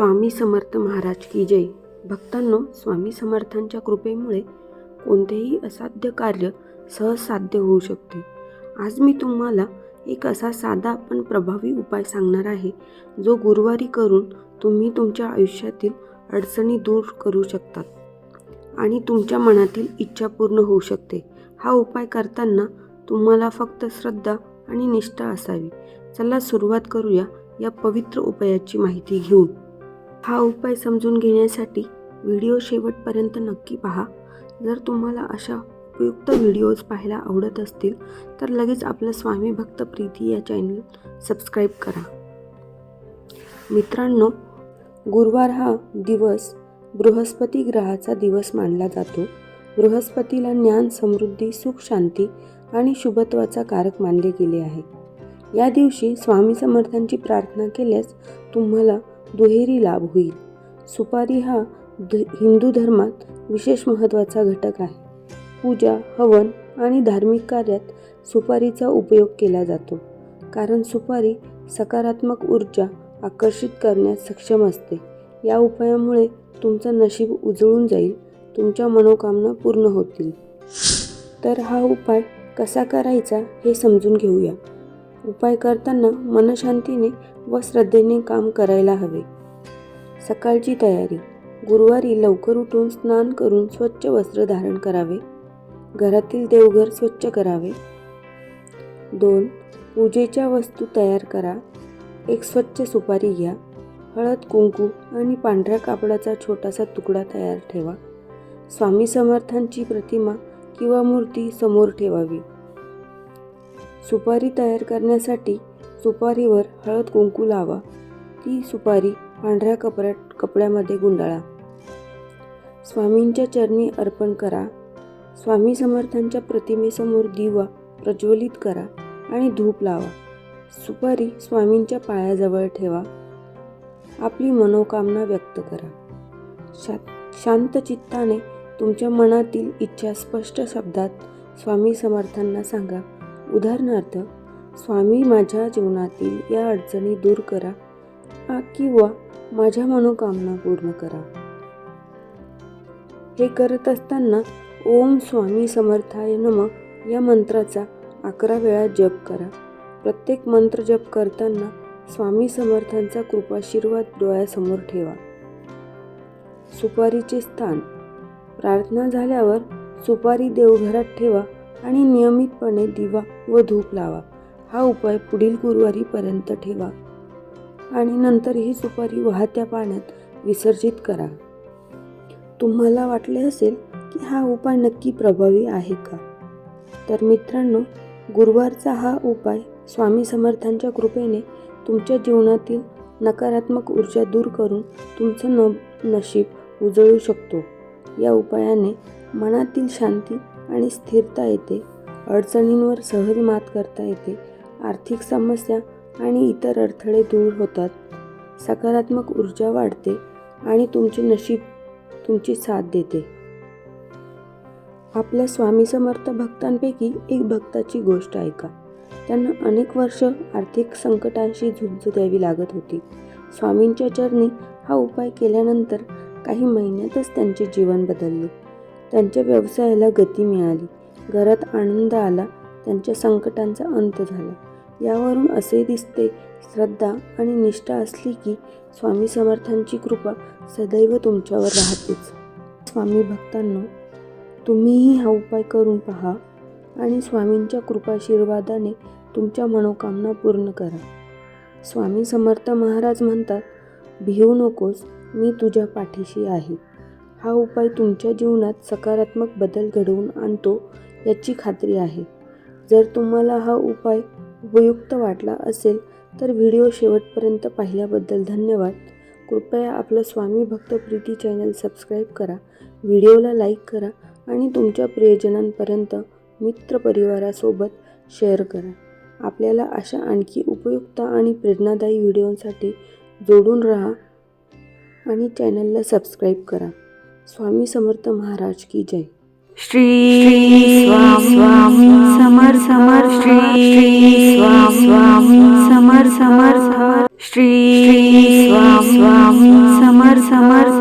स्वामी समर्थ महाराज की जय. भक्तांनो स्वामी समर्थांच्या कृपेमुळे कोणतेही असाध्य कार्य सहज साध्य होऊ शकते. आज मी तुम्हाला एक असा साधा पण प्रभावी उपाय सांगणार आहे जो गुरुवारी करून तुम्ही तुमच्या आयुष्यातील अडचणी दूर करू शकतात आणि तुमच्या मनातील इच्छा पूर्ण होऊ शकते. हा उपाय करताना तुम्हाला फक्त श्रद्धा आणि निष्ठा असावी. चला सुरुवात करूया या पवित्र उपायाची माहिती घेऊन. हा उपाय समजून घेण्यासाठी व्हिडिओ शेवटपर्यंत नक्की पहा. जर तुम्हाला अशा उपयुक्त व्हिडिओज पाहायला आवडत असतील तर लगेच आपलं स्वामी भक्त प्रीती या चॅनल सबस्क्राईब करा. मित्रांनो गुरुवार हा दिवस बृहस्पती ग्रहाचा दिवस मानला जातो. बृहस्पतीला ज्ञान समृद्धी सुख शांती आणि शुभत्वाचा कारक मानले गेले आहे. या दिवशी स्वामी समर्थांची प्रार्थना केल्यास तुम्हाला दुहेरी लाभ होईल. सुपारी हा ध हिंदू धर्मात विशेष महत्त्वाचा घटक आहे. पूजा हवन आणि धार्मिक कार्यात सुपारीचा उपयोग केला जातो. कारण सुपारी सकारात्मक ऊर्जा आकर्षित करण्यास सक्षम असते. या उपायामुळे तुमचं नशीब उजळून जाईल तुमच्या मनोकामना पूर्ण होतील. तर हा उपाय कसा करायचा हे समजून घेऊया. उपाय करताना मनशांतीने व श्रद्धेने काम करायला हवे. सकाळची तयारी. गुरुवारी लवकर उठून स्नान करून स्वच्छ वस्त्र धारण करावे. घरातील देवघर स्वच्छ करावे. दोन. पूजेच्या वस्तू तयार करा. एक स्वच्छ सुपारी घ्या. हळद कुंकू आणि पांढऱ्या कापडाचा छोटासा तुकडा तयार ठेवा. स्वामी समर्थांची प्रतिमा किंवा मूर्ती समोर ठेवावी. सुपारी तयार करण्यासाठी सुपारीवर हळद कुंकू लावा. ती सुपारी पांढऱ्या कपड्यात कपड्यामध्ये गुंडाळा. स्वामींच्या चरणी अर्पण करा. स्वामी समर्थांच्या प्रतिमेसमोर दिवा प्रज्वलित करा आणि धूप लावा. सुपारी स्वामींच्या पायाजवळ ठेवा. आपली मनोकामना व्यक्त करा. शा शांत चित्ताने तुमच्या मनातील इच्छा स्पष्ट शब्दात स्वामी समर्थांना सांगा. उदाहरणार्थ स्वामी माझ्या जीवनातील या अडचणी दूर करा किंवा माझ्या मनोकामना पूर्ण करा. हे करत असताना ओम स्वामी समर्थाय नम या मंत्राचा अकरा वेळा जप करा. प्रत्येक मंत्र जप करताना स्वामी समर्थांचा कृपाशीर्वाद डोळ्यासमोर ठेवा. सुपारीचे स्थान. प्रार्थना झाल्यावर सुपारी देवघरात ठेवा. आणि नियमितपणे दिवा व धूप लावा. हा उपाय पुढील गुरुवारीपर्यंत ठेवा आणि नंतर ही सुपारी वाहत्या पाण्यात विसर्जित करा. तुम्हाला वाटले असेल की हा उपाय नक्की प्रभावी आहे का? तर मित्रांनो गुरुवारचा हा उपाय स्वामी समर्थांच्या कृपेने तुमच्या जीवनातील नकारात्मक ऊर्जा दूर करून तुमचं न नशीब उजळू शकतो. या उपायाने मनातील शांती आणि स्थिरता येते. अडचणींवर सहज मात करता येते. आर्थिक समस्या आणि इतर अडथळे दूर होतात. सकारात्मक ऊर्जा वाढते आणि तुमचे नशीब तुमची साथ देते. आपल्या स्वामी समर्थ भक्तांपैकी एक भक्ताची गोष्ट ऐका. त्यांना अनेक वर्ष आर्थिक संकटांशी झुंज द्यावी लागत होती. स्वामींच्या चरणी हा उपाय केल्यानंतर काही महिन्यातच त्यांचे जीवन बदलले. त्यांच्या व्यवसायाला गती मिळाली. घरात आनंद आला त्यांच्या संकटांचा अंत झाला. यावरून असे दिसते श्रद्धा आणि निष्ठा असली की स्वामी समर्थांची कृपा सदैव तुमच्यावर राहतेच. स्वामी भक्तांनो तुम्हीही हा उपाय करून पहा आणि स्वामींच्या कृपाशीर्वादाने तुमच्या मनोकामना पूर्ण करा. स्वामी समर्थ महाराज म्हणतात भिवू नकोस मी तुझ्या पाठीशी आहे. हा उपाय तुमच्या जीवनात सकारात्मक बदल घडवून आणतो याची खात्री आहे. जर तुम्हाला हा उपाय उपयुक्त वाटला असेल तर व्हिडिओ शेवटपर्यंत पाहिल्याबद्दल धन्यवाद. कृपया आपलं स्वामी भक्त प्रीती चॅनल सबस्क्राईब करा व्हिडिओला लाईक करा आणि तुमच्या प्रियजनांपर्यंत मित्रपरिवारासोबत शेअर करा. आपल्याला अशा आणखी उपयुक्त आणि प्रेरणादायी व्हिडिओंसाठी जोडून राहा आणि चॅनलला सबस्क्राईब करा. स्वामी समर्थ महाराज की जय. श्री स्वामी समर समर श्री स्वामी समर समर श्री स्वामी समर्थ